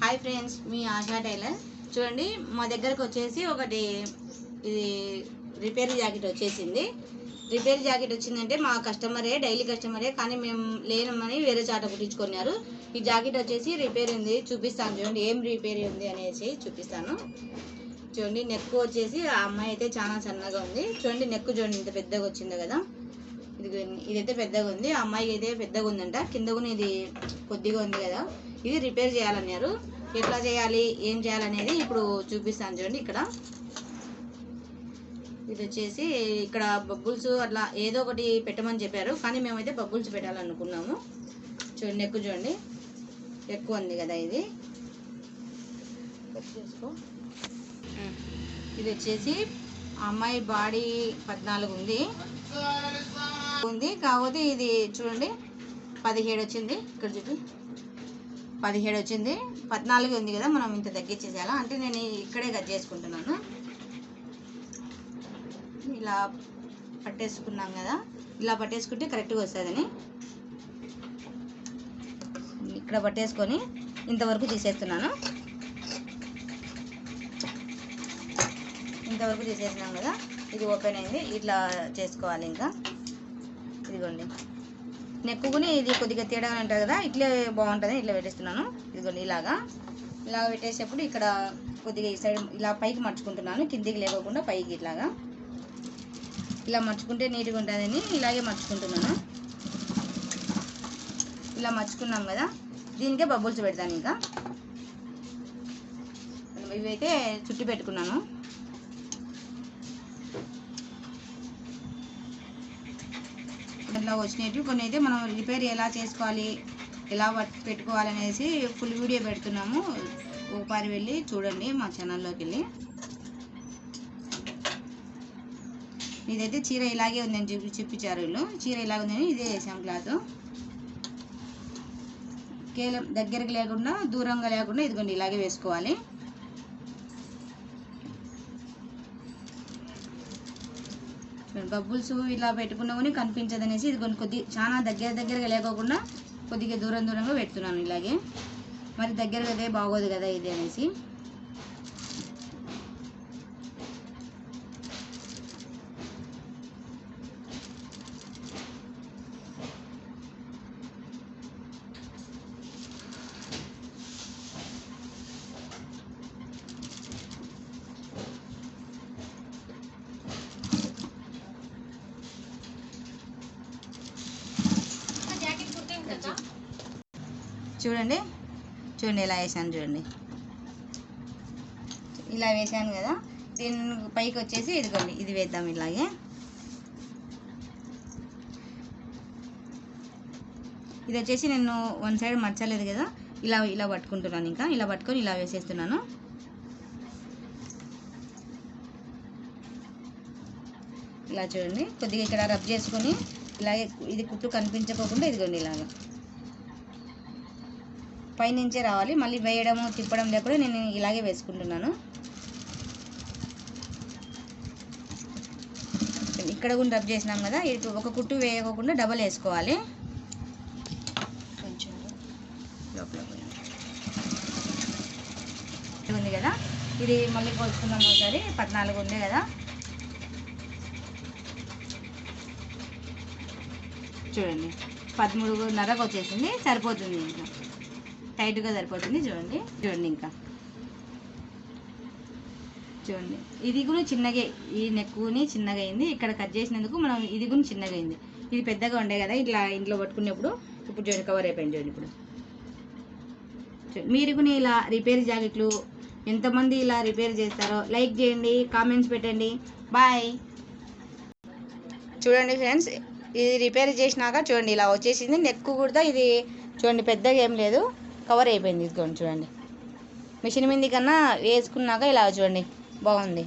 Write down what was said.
Hi friends మీ Asha tailor చూడండి మా దగ్గరకు వచ్చేసి ఒకటి ఇది రిపేర్ జాకెట్ వచ్చేసింది. రిపేర్ జాకెట్ వచ్చిందంటే మా కస్టమరే డైలీ కస్టమరే కానీ మేము లేనమని వేరే చాట కుట్టించుకున్నారు. ఈ జాకెట్ వచ్చేసి రిపేర్ ఉంది చూపిస్తాను చూడండి ఏం రిపేర్ ఉంది అనేసి చూపిస్తాను. చూడండి నెక్ వచ్చేసి ఆ అమ్మాయి అయితే చాలా సన్నగా ఉంది. చూడండి నెక్ చూడండి ఇంత పెద్దగా వచ్చింది కదా. ఇది ఇదైతే పెద్దగా ఉంది ఆ అమ్మాయికి అయితే పెద్దగా ఉందంట. కింద కూడా ఇది కొద్దిగా ఉంది కదా. ఇది రిపేర్ చేయాలన్నారు. ఎట్లా చేయాలి? ఏం చేయాలనేది ఇప్పుడు చూపిస్తాను చూడండి ఇక్కడ. ఇది వచ్చేసి ఇక్కడ బబ్బుల్స్ అట్లా ఏదో ఒకటి పెట్టమని చెప్పారు. కానీ మేమైతే బబ్బుల్స్ పెట్టాలనుకున్నాము. చూడండి ఎక్కువ చూడండి. ఎక్కువ ఉంది కదా ఇది. ఇది వచ్చేసి అమ్మాయి బాడీ పద్నాలుగు ఉంది. ఉంది. కాకపోతే ఇది చూడండి పదిహేడు వచ్చింది. ఇక్కడ చూపి పదిహేడు వచ్చింది పద్నాలుగు ఉంది కదా మనం ఇంత తగ్గించేసేయాలా? అంటే నేను ఇక్కడే కట్ చేసుకుంటున్నాను. ఇలా పట్టేసుకున్నాం కదా. ఇలా పట్టేసుకుంటే కరెక్ట్గా వస్తుందని. ఇక్కడ పట్టేసుకొని ఇంతవరకు తీసేస్తున్నాను. ఇంతవరకు తీసేసినాం కదా. ఇది ఓపెన్ అయింది. ఇట్లా చేసుకోవాలి ఇంకా. ఇదిగోండి. నెక్కుని ఇది కొద్దిగా తేడా ఉంటుంది కదా ఇట్లే బాగుంటుంది ఇట్లా పెట్టేస్తున్నాను. ఇదిగోండి ఇలాగా. ఇలా పెట్టేసేప్పుడు ఇక్కడ కొద్దిగా ఈ సైడ్ ఇలా పైకి మర్చుకుంటున్నాను కిందికి లేకోకుండా పైకి ఇట్లాగా. ఇలా మర్చుకుంటే నీట్గా ఉంటుందని ఇలాగే మర్చుకుంటున్నాను ఇలా మర్చుకున్నాం కదా దీనికే బబుల్స్ పెడతాను ఇంకా. ఇవైతే చుట్టి పెట్టుకున్నాను. ఇట్లా వచ్చినట్టు కొన్ని అయితే మనం రిపేర్ ఎలా చేసుకోవాలి ఎలా పెట్టుకోవాలి అనేసి ఫుల్ వీడియో పెడుతున్నాము. ఒకసారి వెళ్ళి చూడండి మా ఛానల్లోకి వెళ్ళి. ఇదైతే చీర ఇలాగే ఉందని చెప్పి చూపించారు వీళ్ళు. చీర ఇలాగ ఉందని ఇదే చేసాం క్లాత్. కేవలం దగ్గరికి లేకుండా దూరంగా లేకుండా ఇదిగోండి ఇలాగే వేసుకోవాలి. బబ్బుల్స్ ఇలా పెట్టుకున్నా కానీ కనిపించదు అనేసి ఇది కొన్ని కొద్ది చాలా దగ్గర దగ్గరగా లేకోకుండా కొద్దిగా దూరం దూరంగా పెడుతున్నాను ఇలాగే. మరి దగ్గరగా అదే బాగోదు కదా ఇది అనేసి. చూడండి. చూడండి ఇలా వేసాను చూడండి. ఇలా వేసాను కదా. దీని పైకి వచ్చేసి ఇదిగోండి ఇది వేద్దాం ఇలాగే. ఇది వచ్చేసి నేను వన్ సైడ్ మర్చలేదు కదా. ఇలా ఇలా పట్టుకుంటున్నాను ఇంకా. ఇలా పట్టుకొని ఇలా వేసేస్తున్నాను. ఇలా చూడండి. కొద్దిగా ఇక్కడ రబ్ చేసుకొని ఇలాగే ఇది కుట్టు కనిపించకోకుండా ఇదిగోండి ఇలాగా. పైనుంచే రావాలి. మళ్ళీ వేయడము తిప్పడం లేకుండా నేను ఇలాగే వేసుకుంటున్నాను. ఇక్కడ కూడా రబ్ చేసినాం కదా. ఇటు ఒక కుట్టు వేయకోకుండా డబల్ వేసుకోవాలి. కొంచెం లోపల ఉంది కదా. ఇది మళ్ళీ పోసుకుందాం ఒకసారి. పద్నాలుగు ఉంది కదా. చూడండి. పదమూడున్నరకు వచ్చేసింది. సరిపోతుంది ఇంకా. టైట్గా సరిపోతుంది. చూడండి. చూడండి ఇంకా. చూడండి. ఇది కూడా చిన్నగా. ఈ నెక్కుని చిన్నగా అయింది. ఇక్కడ కట్ చేసినందుకు మనం ఇది కూడా చిన్నగా అయింది. ఇది పెద్దగా ఉండే కదా ఇట్లా ఇంట్లో పట్టుకునేప్పుడు ఇప్పుడు చూడండి కవర్ అయిపోయింది చూడండి ఇప్పుడు. మీరు కూడా ఇలా రిపేర్ జాకెట్లు ఎంతమంది ఇలా రిపేర్ చేస్తారో లైక్ చేయండి కామెంట్స్ పెట్టండి. బాయ్ చూడండి ఫ్రెండ్స్ ఇది రిపేర్ చేసినాక చూడండి ఇలా వచ్చేసింది. నెక్ కూడా ఇది చూడండి పెద్దగా ఏం లేదు. కవర్ అయిపోయింది ఇదిగోండి చూడండి. మిషన్ మీద కన్నా వేసుకున్నాక ఇలా చూడండి బాగుంది.